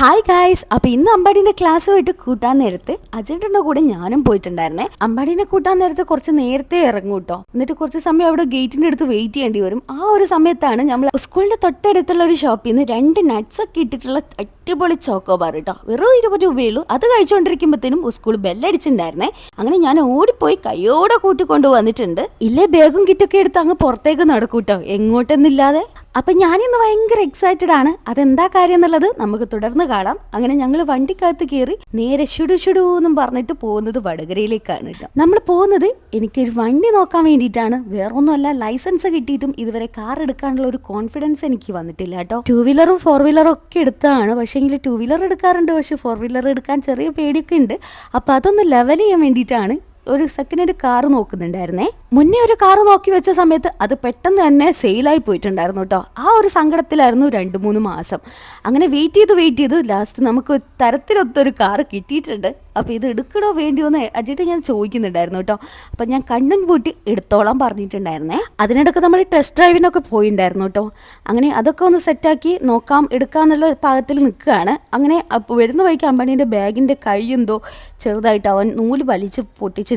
Hi guys അപ്പൊ ഇന്ന് അമ്പാടിന്റെ ക്ലാസ്സുമായിട്ട് കൂട്ടാൻ നേരത്ത് അജന്റിന്റെ കൂടെ ഞാനും പോയിട്ടുണ്ടായിരുന്നേ. അമ്പാടിനെ കൂട്ടാൻ നേരത്ത് കുറച്ച് നേരത്തെ ഇറങ്ങും കേട്ടോ എന്നിട്ട് കുറച്ച് സമയം അവിടെ ഗേറ്റിന്റെ അടുത്ത് വെയിറ്റ് ചെയ്യേണ്ടി വരും. ആ ഒരു സമയത്താണ് നമ്മൾ സ്കൂളിന്റെ തൊട്ടടുത്തുള്ള ഒരു ഷോപ്പിൽ നിന്ന് രണ്ട് നട്ട്സ് ഒക്കെ ഇട്ടിട്ടുള്ള അടിപൊളി ചോക്കോബാർ കേട്ടോ വെറും ഇരുപത് രൂപയുള്ളൂ. അത് കഴിച്ചുകൊണ്ടിരിക്കുമ്പോഴത്തേനും സ്കൂൾ ബെല്ലടിച്ചിട്ടുണ്ടായിരുന്നേ അങ്ങനെ ഞാൻ ഓടിപ്പോയി കൈയോടെ കൂട്ടിക്കൊണ്ടു വന്നിട്ടുണ്ട്. ഇല്ലേ ബാഗും കിറ്റൊക്കെ എടുത്ത് അങ്ങ് പുറത്തേക്ക് നടക്കൂട്ടോ എങ്ങോട്ടെന്നില്ലാതെ. അപ്പൊ ഞാനിന്ന് ഭയങ്കര എക്സൈറ്റഡ് ആണ്. അതെന്താ കാര്യം എന്നുള്ളത് നമുക്ക് തുടർന്ന് കാണാം. അങ്ങനെ ഞങ്ങൾ വണ്ടിക്കകത്ത് കയറി നേരെ ഷുഡു ഷുഡു എന്നും പറഞ്ഞിട്ട് പോകുന്നത് വടകരയിലേക്കാണ് കേട്ടോ. നമ്മൾ പോകുന്നത് എനിക്കൊരു വണ്ടി നോക്കാൻ വേണ്ടിയിട്ടാണ്. വേറൊന്നുമല്ല ലൈസൻസ് കിട്ടിയിട്ടും ഇതുവരെ കാർ എടുക്കാനുള്ള ഒരു കോൺഫിഡൻസ് എനിക്ക് വന്നിട്ടില്ല കേട്ടോ. ടൂ വീലറും ഫോർ വീലറും ഒക്കെ എടുത്തതാണ് പക്ഷേങ്കിൽ ടൂ വീലർ എടുക്കാറുണ്ട്. പക്ഷെ ഫോർ വീലർ എടുക്കാൻ ചെറിയ പേടിയൊക്കെ ഉണ്ട്. അപ്പോൾ അതൊന്ന് ലെവൽ ചെയ്യാൻ വേണ്ടിയിട്ടാണ് ഒരു സെക്കൻഡ് ഒരു കാർ നോക്കുന്നുണ്ടായിരുന്നേ. മുന്നേ ഒരു കാർ നോക്കി വെച്ച സമയത്ത് അത് പെട്ടെന്ന് തന്നെ സെയിലായി പോയിട്ടുണ്ടായിരുന്നു കേട്ടോ ആ ഒരു സങ്കടത്തിലായിരുന്നു രണ്ട് മൂന്ന് മാസം. അങ്ങനെ വെയിറ്റ് ചെയ്ത് വെയിറ്റ് ചെയ്ത് ലാസ്റ്റ് നമുക്ക് തരത്തിലൊത്തൊരു കാർ കിട്ടിയിട്ടുണ്ട്. അപ്പോൾ ഇത് എടുക്കണോ വേണ്ടിയോ എന്ന് അജിട്ട് ഞാൻ ചോദിക്കുന്നുണ്ടായിരുന്നു കേട്ടോ അപ്പം ഞാൻ കണ്ണും പൂട്ടി എടുത്തോളാൻ പറഞ്ഞിട്ടുണ്ടായിരുന്നേ. അതിനിടയ്ക്ക് നമ്മൾ ടെസ്റ്റ് ഡ്രൈവിനൊക്കെ പോയിണ്ടായിരുന്നു കേട്ടോ അങ്ങനെ അതൊക്കെ ഒന്ന് സെറ്റാക്കി നോക്കാം എടുക്കാമെന്നുള്ള പാകത്തിൽ നിൽക്കുകയാണ്. അങ്ങനെ വരുന്ന വഴിക്ക് അമ്പാനീന്റെ ബാഗിന്റെ കൈ എന്തോ ചെറുതായിട്ട് അവൻ നൂൽ വലിച്ച്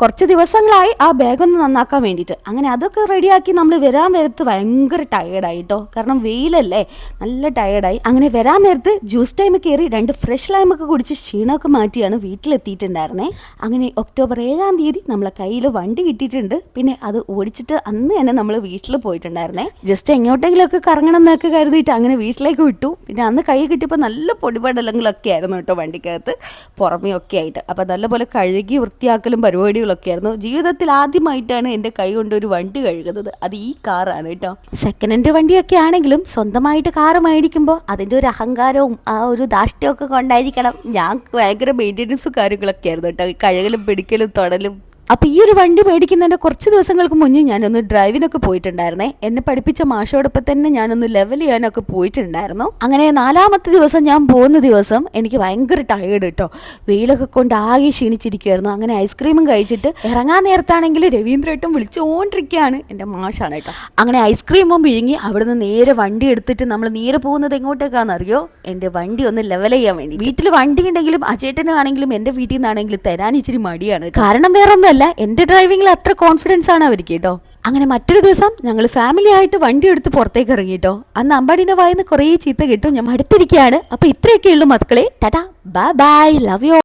കുറച്ച് ദിവസങ്ങളായി ആ ബാഗ് ഒന്ന് നന്നാക്കാൻ വേണ്ടിയിട്ട്. അങ്ങനെ അതൊക്കെ റെഡിയാക്കി നമ്മൾ വരാൻ നേരത്ത് ഭയങ്കര ടയേർഡായി കേട്ടോ കാരണം വെയിലല്ലേ നല്ല ടയേർഡായി അങ്ങനെ വരാൻ നേരത്ത് ജ്യൂസ് ടൈം കയറി രണ്ട് ഫ്രഷ് ലൈമൊക്കെ കുടിച്ച് ക്ഷീണമൊക്കെ മാറ്റിയാണ് വീട്ടിലെത്തിയിട്ടുണ്ടായിരുന്നേ. അങ്ങനെ ഒക്ടോബർ ഏഴാം തീയതി നമ്മളെ കയ്യിൽ വണ്ടി കിട്ടിയിട്ടുണ്ട്. പിന്നെ അത് ഓടിച്ചിട്ട് അന്ന് തന്നെ നമ്മൾ വീട്ടിൽ പോയിട്ടുണ്ടായിരുന്നേ. ജസ്റ്റ് എങ്ങോട്ടെങ്കിലുമൊക്കെ കറങ്ങണം എന്നൊക്കെ കരുതിയിട്ട് അങ്ങനെ വീട്ടിലേക്ക് വിട്ടു. പിന്നെ അന്ന് കൈ കിട്ടിയപ്പോൾ നല്ല പൊടിപടലങ്ങളൊക്കെ ആയിരുന്നു കേട്ടോ വണ്ടിക്കകത്ത് പുറമേ ഒക്കെ ആയിട്ട്. അപ്പോൾ നല്ലപോലെ കഴുകി വൃത്തിയാക്കലും ആയിരുന്നു. ജീവിതത്തിൽ ആദ്യമായിട്ടാണ് എന്റെ കൈ കൊണ്ട് ഒരു വണ്ടി കഴുകുന്നത്. അത് ഈ കാറാണ് കേട്ടോ. സെക്കൻഡ് ഹാൻഡ് വണ്ടിയൊക്കെ ആണെങ്കിലും സ്വന്തമായിട്ട് കാറ് മേടിക്കുമ്പോൾ അതിന്റെ ഒരു അഹങ്കാരവും ആ ഒരു ദാഷ്ട്യമൊക്കെ കൊണ്ടായിരിക്കണം. ഞാൻ ഭയങ്കര മെയിന്റനൻസും കാര്യങ്ങളൊക്കെ ആയിരുന്നു കേട്ടോ. കഴുകലും പിടിക്കലും തൊടലും അപ്പൊ ഈ ഒരു വണ്ടി മേടിക്കുന്നതിന്റെ കുറച്ച് ദിവസങ്ങൾക്ക് മുന്നേ ഞാനൊന്ന് ഡ്രൈവിനൊക്കെ പോയിട്ടുണ്ടായിരുന്നേ. എന്നെ പഠിപ്പിച്ച മാഷോടൊപ്പം തന്നെ ഞാനൊന്ന് ലെവൽ ചെയ്യാനൊക്കെ പോയിട്ടുണ്ടായിരുന്നു. അങ്ങനെ നാലാമത്തെ ദിവസം ഞാൻ പോകുന്ന ദിവസം എനിക്ക് ഭയങ്കര ടയേർഡ് കേട്ടോ വെയിലൊക്കെ കൊണ്ട് ആകെ ക്ഷീണിച്ചിരിക്കുമായിരുന്നു അങ്ങനെ ഐസ്ക്രീമും കഴിച്ചിട്ട് ഇറങ്ങാൻ നേരത്താണെങ്കിൽ രവീന്ദ്രേട്ടൻ വിളിച്ചുകൊണ്ടിരിക്കുകയാണ് എന്റെ മാഷാണ് കേട്ടോ. അങ്ങനെ ഐസ്ക്രീമും വിഴുങ്ങി അവിടുന്ന് നേരെ വണ്ടി എടുത്തിട്ട് നമ്മൾ നേരെ പോകുന്നത് എങ്ങോട്ടേക്കാണെന്നറിയോ എന്റെ വണ്ടി ഒന്ന് ലെവൽ ചെയ്യാൻ വേണ്ടി. വീട്ടിൽ വണ്ടി ഉണ്ടെങ്കിലും അച്ചേട്ടനാണെങ്കിലും എന്റെ വീട്ടിൽ നിന്നാണെങ്കിലും തരാൻ ഇച്ചിരി മടിയാണ്. കാരണം വേറൊന്നുമല്ല എന്റെ ഡ്രൈവിംഗിൽ അത്ര കോൺഫിഡൻസ് ആണ് അവർക്ക് കേട്ടോ. അങ്ങനെ മറ്റൊരു ദിവസം ഞങ്ങൾ ഫാമിലി ആയിട്ട് വണ്ടി എടുത്ത് പുറത്തേക്ക് ഇറങ്ങി കേട്ടോ അന്ന് അമ്പാടിന്റെ വായിന്ന് കുറേ ചീത്ത കിട്ടും. ഞാൻ അടുത്തിരിക്കുകയാണ് അപ്പൊ ഇത്രയൊക്കെ ഉള്ളൂ മക്കളെ. ടാ ബൈ ബൈ ലവ് യു